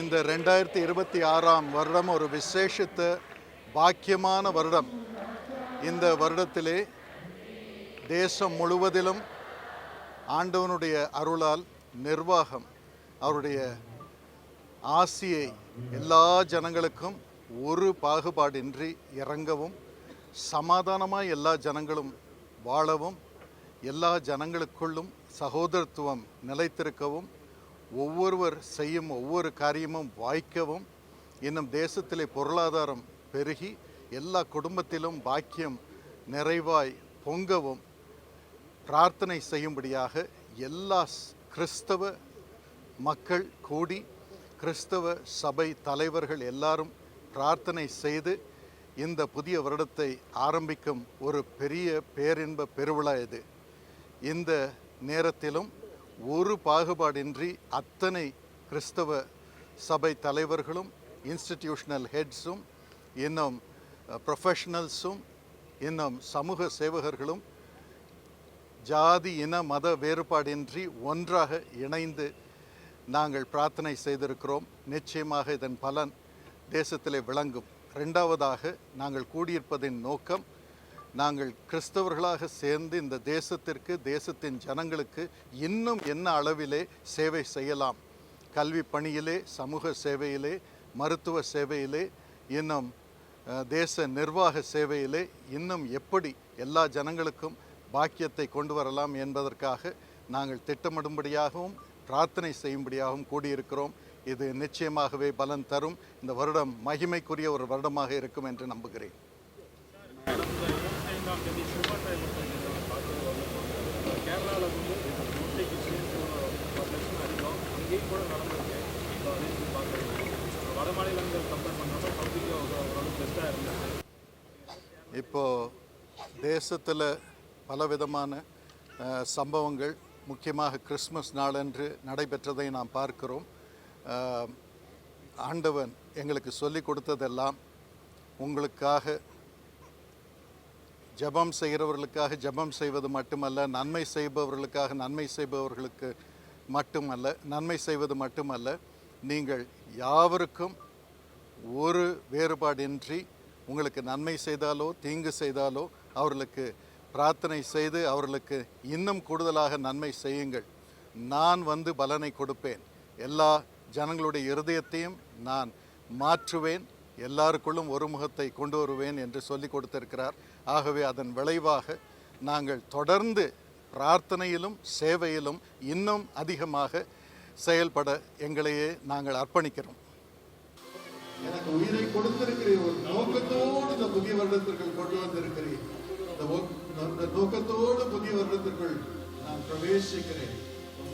இந்த ரெண்டாயிரத்தி இருபத்தி ஆறாம் வருடம் ஒரு விசேஷித்த பாக்கியமான வருடம். இந்த வருடத்திலே தேசம் முழுவதிலும் ஆண்டவனுடைய அருளால் நிர்வாகம் அவருடைய ஆசியை எல்லா ஜனங்களுக்கும் ஒரு பாகுபாடின்றி இறங்கவும் சமாதானமாக எல்லா ஜனங்களும் வாழவும் எல்லா ஜனங்களுக்குள்ளும் சகோதரத்துவம் நிலைத்திருக்கவும் ஒவ்வொருவர் செய்யும் ஒவ்வொரு காரியமும் வாய்க்கவும் இன்னும் தேசத்திலே பொருளாதாரம் பெருகி எல்லா குடும்பத்திலும் பாக்கியம் நிறைவாய் பொங்கவும் பிரார்த்தனை செய்யும்படியாக எல்லா கிறிஸ்தவ மக்கள் கூடி கிறிஸ்தவ சபை தலைவர்கள் எல்லாரும் பிரார்த்தனை செய்து இந்த புதிய வருடத்தை ஆரம்பிக்கும் ஒரு பெரிய பேரின்ப பெருவிழா இது. இந்த நேரத்திலும் ஒரு பாகுபாடின்றி அத்தனை கிறிஸ்தவ சபை தலைவர்களும் இன்ஸ்டிடியூஷனல் ஹெட்ஸும் இன்னும் ப்ரொஃபஷனல்ஸும் இன்னும் சமூக சேவகர்களும் ஜாதி இன மத வேறுபாடின்றி ஒன்றாக இணைந்து நாங்கள் பிரார்த்தனை செய்திருக்கிறோம். நிச்சயமாக இதன் பலன் தேசத்திலே விளங்கும். ரெண்டாவதாக நாங்கள் கூடியிருப்பதின் நோக்கம் நாங்கள் கிறிஸ்தவர்களாக சேர்ந்து இந்த தேசத்திற்கு தேசத்தின் ஜனங்களுக்கு இன்னும் என்ன அளவிலே சேவை செய்யலாம்? கல்வி பணியிலே சமூக சேவையிலே மருத்துவ சேவையிலே இன்னும் தேச நிர்வாக சேவையிலே இன்னும் எப்படி எல்லா ஜனங்களுக்கும் பாக்கியத்தை கொண்டு வரலாம் என்பதற்காக நாங்கள் திட்டமிடும்படியாகவும் பிரார்த்தனை செய்யும்படியாகவும் கூடியிருக்கிறோம். இது நிச்சயமாகவே பலன் தரும். இந்த வருடம் மகிமைக்குரிய ஒரு வருடமாக இருக்கும் என்று நம்புகிறேன். ஐந்தாம் தேதி சுமற்ற கேரளாவில் வந்து முட்டைக்கு சேர்த்து ஒரு பத்து லட்சம் அதிகம் அங்கேயும் கூட நடந்திருக்கு இப்போ வட மாநிலங்கள் கம்பேர் பண்ணுறப்ப பப்ளிக்காக ஓரளவு பெஸ்ட்டாக இருந்துச்சு தேசத்தில் பலவிதமான சம்பவங்கள் முக்கியமாக கிறிஸ்மஸ் நாளன்று நடைபெற்றதை நாம் பார்க்கிறோம். ஆண்டவன் எங்களுக்கு சொல்லிக் கொடுத்ததெல்லாம் உங்களுக்காக ஜெபம் செய்கிறவர்களுக்காக ஜெபம் செய்வது மட்டுமல்ல நன்மை செய்பவர்களுக்காக நன்மை செய்பவர்களுக்கு மட்டுமல்ல நன்மை செய்வது மட்டுமல்ல நீங்கள் யாவருக்கும் ஒரு வேறுபாடின்றி உங்களுக்கு நன்மை செய்தாலோ தீங்கு செய்தாலோ அவர்களுக்கு பிரார்த்தனை செய்து அவர்களுக்கு இன்னும் கூடுதலாக நன்மை செய்யுங்கள். நான் வந்து பலனை கொடுப்பேன். எல்லா ஜனங்களுடைய இருதயத்தையும் நான் மாற்றுவேன். எல்லாருக்குள்ளும் ஒரு முகத்தை கொண்டு வருவேன் என்று சொல்லி கொடுத்திருக்கிறார். ஆகவே அதன் விளைவாக நாங்கள் தொடர்ந்து பிரார்த்தனையிலும் சேவையிலும் இன்னும் அதிகமாக செயல்பட எங்களையே நாங்கள் அர்ப்பணிக்கிறோம். எனக்கு உயிரை கொடுத்திருக்கிறீர். ஒரு நோக்கத்தோடு இந்த புதிய வருடத்திற்குள் கொண்டு வந்திருக்கிறீர். இந்த நோக்கத்தோடு புதிய வருடத்திற்குள் நான் பிரவேசிக்கிறேன்.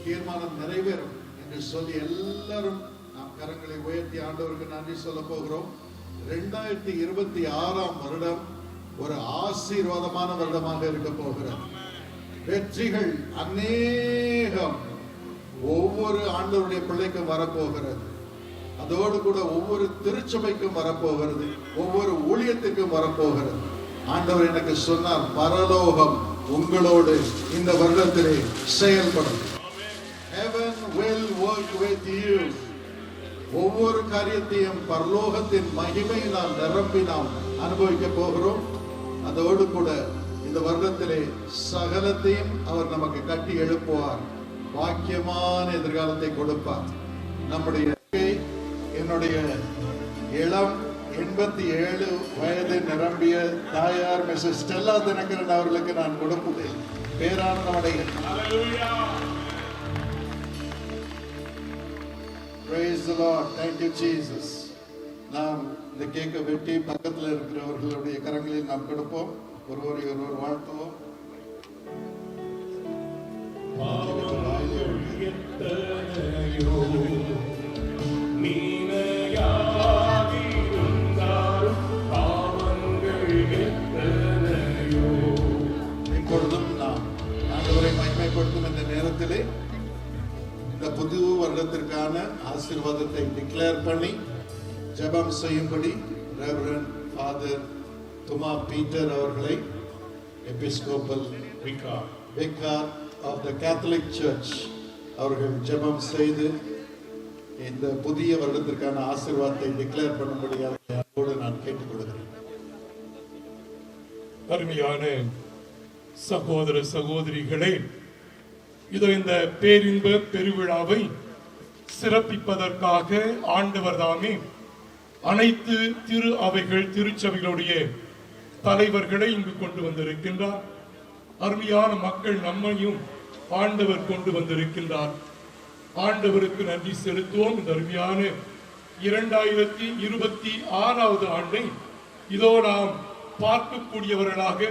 தீர்மானம் நிறைவேறும் என்று சொல்லி எல்லாரும் நாம் கரங்களை உயர்த்தி ஆண்டவருக்கு நன்றி சொல்ல போகிறோம். ரெண்டாயிரத்தி இருபத்தி ஆறாம் வருடம் ஒரு ஆசீர்வாதமான வருடமாக இருக்க போகிறது. வெற்றிகள் அநேகம் ஒவ்வொரு ஆண்டவருடைய பிள்ளைக்கும் வரப்போகிறது. அதோடு கூட ஒவ்வொரு திருச்சபைக்கும் வரப்போகிறது. ஒவ்வொரு ஊழியத்திற்கும் வரப்போகிறது. ஆண்டவர் எனக்கு சொன்னார் பரலோகம் உங்களோடு இந்த வருடத்திலே செயல்படும். ஒவ்வொரு காரியத்தையும் பரலோகத்தின் மகிமையை நாம் நிரம்பி நாம் அனுபவிக்க போகிறோம். அதோடு கூட இந்த வருடத்திலே சகலத்தையும் அவர் நமக்கு கட்டி எழுப்புவார். பாக்கியமான எதிர்காலத்தை கொடுப்பார். நம்முடைய என்னுடைய இளம் எண்பத்தி ஏழு வயது நிரம்பிய தாயார் மிஸ்ஸஸ் ஸ்டெல்லா தினகரன் அவர்களுக்கு நான் கொடுப்பது பேரானந்தம் நாம் இந்த கேக்கை வெட்டி பக்கத்தில் இருக்கிறவர்களுடைய கரங்களில் நாம் கொடுப்போம். ஒருவரை ஒருவர் வாழ்த்துவோம். இப்பொழுதும் நாம் ஆண்டவரை மகிமைப்படுத்தும் இந்த நேரத்திலே இந்த புது வருடத்திற்கான ஆசீர்வாதத்தை டிக்ளேர் பண்ணி ஜெபம் செய்யும்படி ரெவரன் ஃபாதர் துமா பீட்டர் அவர்களை episcopal vicar of the catholic church அவர்கள் ஜெபம் செய்து இந்த புதிய வருடத்திற்கான ஆசீர்வாதத்தை டிக்ளேர் பண்ணும்படியாக அன்போடு நான் கேட்டுக்கொள்கிறேன். அருமையான சகோதர சகோதரிகளே இதோ இந்த பேரின்ப பெருவிழாவை சிறப்பிப்பதற்காக ஆண்டவர் தாமே அனைத்து திரு அவைகள் திருச்சபைகளுடைய தலைவர்களை இங்கு கொண்டு வந்திருக்கின்றார். அருமையான மக்கள் நம்மையும் ஆண்டவர் கொண்டு வந்திருக்கின்றார். ஆண்டவருக்கு நன்றி செலுத்துவோம். இந்த அருமையான இரண்டாயிரத்தி இருபத்தி ஆறாவது ஆண்டை இதோ நாம் பார்க்கக்கூடியவர்களாக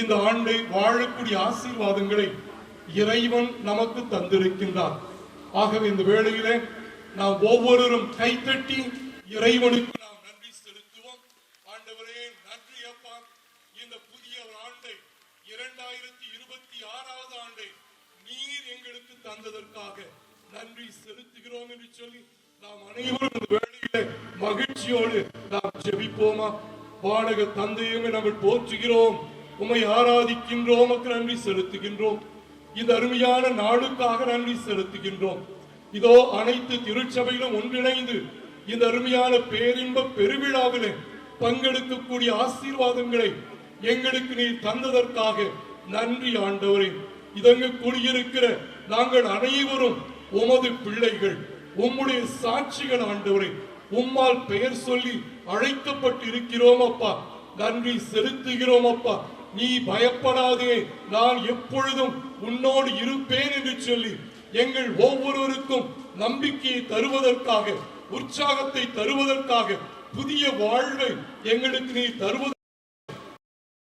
இந்த ஆண்டை வாழக்கூடிய ஆசீர்வாதங்களை இறைவன் நமக்கு தந்திருக்கின்றார். ஆகவே இந்த வேளையிலே நாம் ஒவ்வொருவரும் கைத்தட்டி இறைவனுக்கு நாம் நன்றி செலுத்துவோம். ஆண்டவரே நன்றி அப்பா. இந்த புதிய ஆண்டை இரண்டாயிரத்தி இருபத்தி ஆறாவது ஆண்டை நீர் எங்களுக்கு தந்ததற்காக நன்றி செலுத்துகிறோம் என்று சொல்லி நாம் அனைவரும் வேலையில மகிழ்ச்சியோடு நாம் ஜெபிப்போமா? பாடக தந்தையுமே நாங்கள் போற்றுகிறோம். உம்மை ஆராதிக்கின்றோம் நன்றி செலுத்துகின்றோம். இந்த அருமையான நாளுக்காக நன்றி செலுத்துகின்றோம். இதோ அனைத்து திருச்சபையிலும் ஒன்றிணைந்து இந்த அருமையான பேரின்ப பெருவிழாவிலே பங்கெடுக்கக்கூடிய ஆசீர்வாதங்களை எங்களுக்கு நீ தந்ததற்காக நன்றி ஆண்டவரே. இதங்கு குடியிருக்கிற நாங்கள் அனைவரும் உமது பிள்ளைகள் உம்முடைய சாட்சிகள் ஆண்டவரே. உம்மால் பெயர் சொல்லி அழைக்கப்பட்டு இருக்கிறோம் அப்பா. நன்றி செலுத்துகிறோம் அப்பா. நீ பயப்படாதே. நான் எப்பொழுதும் உன்னோடு இருப்பேன் என்று சொல்லி எங்கள் ஒவ்வொருவருக்கும் நம்பிக்கையை தருவதற்காக உற்சாகத்தை தருவதற்காக புதிய வாழ்வை எங்களுக்கு நீ தருவதற்கு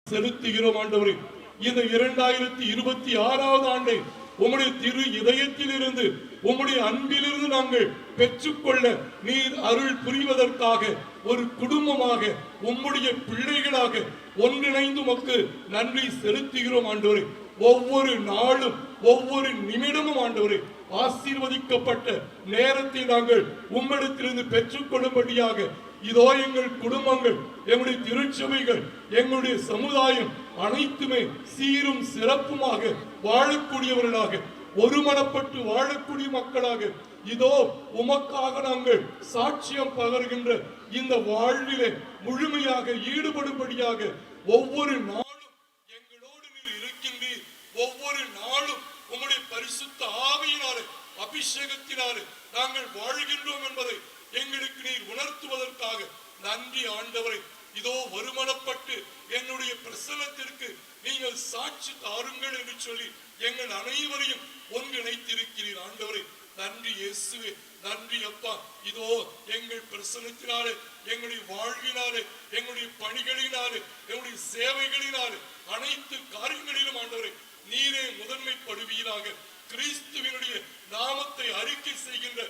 செலுத்துகிறோம் ஆண்டவரே. இந்த இரண்டாயிரத்தி இருபத்தி ஆறாவது ஆண்டை உம்முடைய திரு இதயத்திலிருந்து உம்முடைய அன்பிலிருந்து நாங்கள் பெற்றுக்கொள்ள நீர் அருள் புரிவதற்காக ஒரு குடும்பமாக உம்முடைய பிள்ளைகளாக ஒன்றிணைந்து மக்கு நன்றி செலுத்துகிறோம் ஆண்டவரே. ஒவ்வொரு நாளும் ஒவ்வொரு நிமிடமும் ஆண்டவரே. ஆசீர்வதிக்கப்பட்ட நேரத்தை நாங்கள் உம்மிடத்திலிருந்து பெற்றுக்கொள்ளும்படியாக இதோ எங்கள் குடும்பங்கள் எங்களுடைய திருச்சபைகள் எங்களுடைய சமுதாயம் அனைத்துமே சீரும் சிறப்புமாக வாழக்கூடியவர்களாக ஒருமனப்பட்டு வாழக்கூடிய மக்களாக இதோ உமக்காக நாங்கள் சாட்சியம் பகர்கின்ற இந்த வாழ்விலே முழுமையாக ஈடுபடும்படியாக ஒவ்வொரு நாளும் எங்களோடு நீர் இருக்கின்றீர். ஒவ்வொரு நாளும் உம்முடைய பரிசுத்த ஆவியினாலே அபிஷேகத்தினாலே நாங்கள் வாழ்கின்றோம் என்பதை எங்களுக்கு நீர் உணர்த்துவதற்காக நன்றி ஆண்டவரை. இதோ வருமனப்பட்டு என்னுடைய பிரசனத்திற்கு நீங்கள் சாட்சி தாருங்கள் என்று சொல்லி எங்கள் அனைவரையும் ஒன்றிணைத்திருக்கிறீர் ஆண்டவரே. நன்றி இயேசுவே நன்றி அப்பா. இதோ எங்கள் பிரசனத்தினாலே எங்களுடைய வாழ்வினாலே எங்களுடைய பணிகளினாலே எங்களுடைய சேவைகளினாலே அனைத்து காரியங்களிலும் ஆண்டவரை நீரே முதன்மைப்படுவீராக. கிறிஸ்துவினுடைய நாமத்தை அறிக்கை செய்கின்ற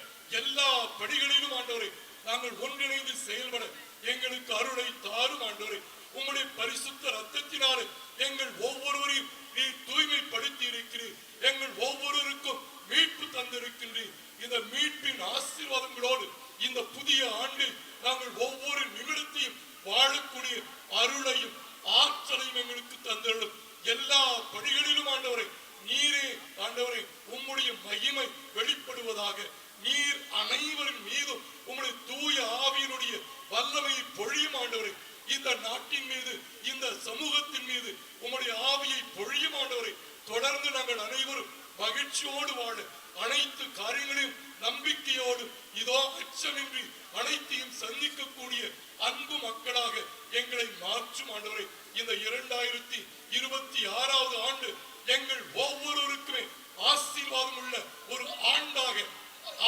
எல்லா படிகளிலும் ஆண்டவரை நாங்கள் ஒன்றிணைந்து செயல்பட எங்களுக்கு அருளை தாரும் ஆண்டவரை. உம்முடைய பரிசுத்த ரத்தத்தினாலே எங்கள் ஒவ்வொருவரையும் நீ தூய்மைப்படுத்தி இருக்கிறீர். எங்கள் ஒவ்வொருவருக்கும் மீட்பு தந்திருக்கின்றீர். இந்த மீட்பின் ஆசீர்வாதங்களோடு இந்த புதிய ஆண்டில் நாங்கள் ஒவ்வொரு நிமிடத்தையும் வாழக்கூடிய அருளையும் ஆற்றலையும் எங்களுக்கு தந்தருளும். எல்லா படிகளிலும் ஆண்டவரை நீரே ஆண்டவரை உம்முடைய மகிமை வெளிப்படுவதாக. நீர் அனைவரின் மீதும் உம்முடைய தூய ஆவியினுடைய வல்லமையை பொழியும் ஆண்டவரை. இந்த நாட்டின் மீது இந்த சமூகத்தின் மீது உம்முடைய ஆவியை பொழியும் ஆண்டவரை. தொடர்ந்து நாங்கள் அனைவரும் மகிழ்ச்சியோடு வாழ அனைத்து காரியங்களையும் நம்பிக்கையோடு இதோ அச்சமின்றி அனைத்தையும் சந்திக்கக்கூடிய அன்பு மக்களாக எங்களை மாற்றும் ஆண்டவரை. இந்த இரண்டாயிரத்தி இருபத்தி ஆறாவது ஆண்டு எங்கள் ஒவ்வொருவருக்குமே ஆசீர்வாதம் உள்ள ஒரு ஆண்டாக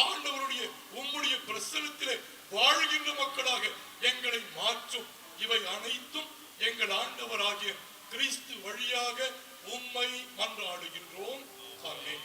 ஆண்டவருடைய உம்முடைய பிரசனத்திலே வாழ்கின்ற மக்களாக எங்களை மாற்றும். இவை அனைத்தும் எங்கள் ஆண்டவராகிய கிறிஸ்து வழியாக உம்மை மன்றாடுகின்றோம். ஆமென்.